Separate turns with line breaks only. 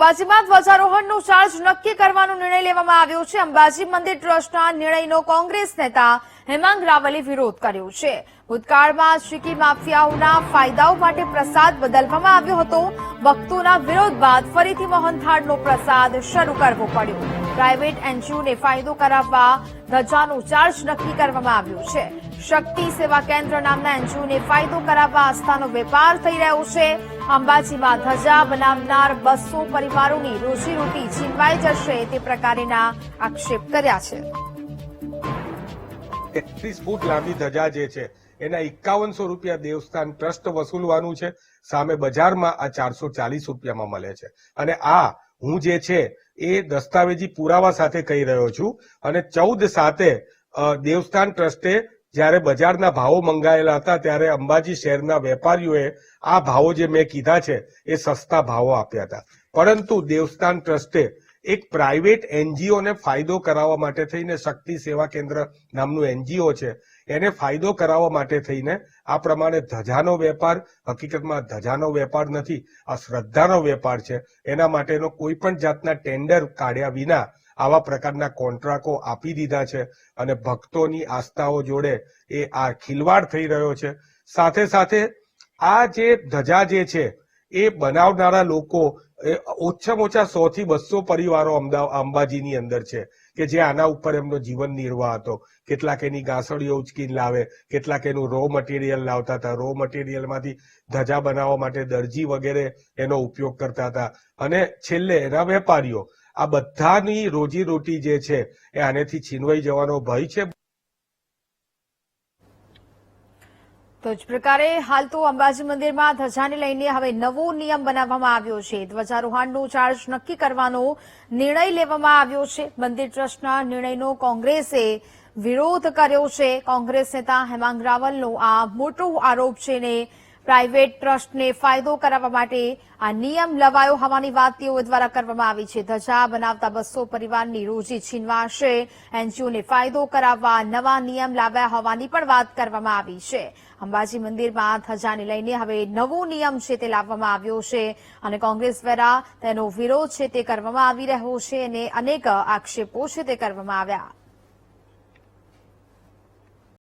અંબાજીમાં ધ્વજારોહણનું ચાર્જ નક્કી કરવાનો નિર્ણય લેવામાં આવ્યો છે. અંબાજી મંદિર ટ્રસ્ટના નિર્ણયનો કોંગ્રેસ નેતા હેમાંગ રાવલે વિરોધ કર્યો છે. ભૂતકાળમાં શીકી માફિયાઓના ફાયદાઓ માટે પ્રસાદ બદલવામાં આવ્યો હતો. ભક્તોના વિરોધ બાદ ફરીથી મોહનથાળનો પ્રસાદ શરૂ કરવો પડ્યો. પ્રાઇવેટ એનજીઓને ફાયદો કરાવવા ધજાનો ચાર્જ નક્કી કરવામાં આવ્યો છે. શક્તિ સેવા કેન્દ્ર નામના એનજીઓને ફાયદો કરાવવા આસ્થાનો વેપાર થઈ રહ્યો છે. અંબાજીમાં ધજા બનાવનાર બસો પરિવારોની રોજીરોટી છીનવાઈ જશે તે પ્રકારના આક્ષેપ કર્યા છે.
એકત્રીસ ફૂટ લાંબી ધજા જે છે, એના એકાવનસો રૂપિયા દેવસ્થાન ટ્રસ્ટ વસૂલવાનું છે. સામે બજારમાં આ ચારસો ચાલીસ રૂપિયામાં મળે છે. અને આ હું જે છે, એ દસ્તાવેજી પુરાવા સાથે કહી રહ્યો છું. અને ચૌદ સાથે દેવસ્થાન ટ્રસ્ટે જ્યારે બજારના ભાવો મંગાયેલા હતા ત્યારે અંબાજી શહેરના વેપારીઓએ આ ભાવો જે મેં કીધા છે, એ સસ્તા ભાવો આપ્યા હતા. પરંતુ દેવસ્થાન ટ્રસ્ટે એક પ્રાઇવેટ એનજીઓને ફાયદો કરાવવા માટે થઈને શક્તિ સેવા કેન્દ્ર નામનું એનજીઓ છે, એને ફાયદો કરાવવા માટે થઈને આ પ્રમાણે ધજાનો વેપાર, હકીકતમાં ધજાનો વેપાર નથી, આ શ્રદ્ધાનો વેપાર છે. એના માટેનો કોઈ પણ જાતના ટેન્ડર કાઢ્યા વિના આવા પ્રકારના કોન્ટ્રાકો આપી દીધા છે અને ભક્તોની આસ્થાઓ જોડે એ આ ખિલવાડ થઈ રહ્યો છે. સાથે સાથે આ જે ધજા જે છે એ બનાવનારા લોકો ઓછામાં ઓછા સો થી બસો પરિવારો અમદાવાદ અંબાજીની અંદર છે કે જે આના ઉપર એમનો જીવન નિર્વાહ હતો. કેટલાક એની ઘાસળીઓ ઉચકીને લાવે, કેટલાક એનું રો મટીરિયલ લાવતા હતા. રો મટીરિયલમાંથી ધજા બનાવવા માટે દરજી વગેરે એનો ઉપયોગ કરતા હતા. અને છેલ્લે એના વેપારીઓ આ બધાની રોજીરોટી જે છે એ આનેથી છીનવાઈ જવાનો ભય છે.
તો જ પ્રકારે હાલ તો અંબાજી મંદિરમાં ધજાને લઈને હવે નવો નિયમ બનાવવામાં આવ્યો છે. ધ્વજારોહણનો ચાર્જ નક્કી કરવાનો નિર્ણય લેવામાં આવ્યો છે. મંદિર ટ્રસ્ટના નિર્ણયનો કોંગ્રેસે વિરોધ કર્યો છે. કોંગ્રેસ નેતા હેમાંગ રાવલનો આ મોટો આરોપ છે ને પ્રાઇવેટ ટ્રસ્ટને ફાયદો કરાવવા માટે આ નિયમ લવાયો હોવાની વાત તેઓ દ્વારા કરવામાં આવી છે. ધજા બનાવતા બસો પરિવારની રોજી છીનવાશે. એનજીઓને ફાયદો કરાવવા નવા નિયમ લાવ્યા હોવાની પણ વાત કરવામાં આવી છે. અંબાજી મંદિરમાં ધજાને લઈને હવે નવો નિયમ છે તે લાવવામાં આવ્યો છે અને કોંગ્રેસ દ્વારા તેનો વિરોધ છે તે કરવામાં આવી રહ્યો છે અને અનેક આક્ષેપો છે તે કરવામાં આવ્યા.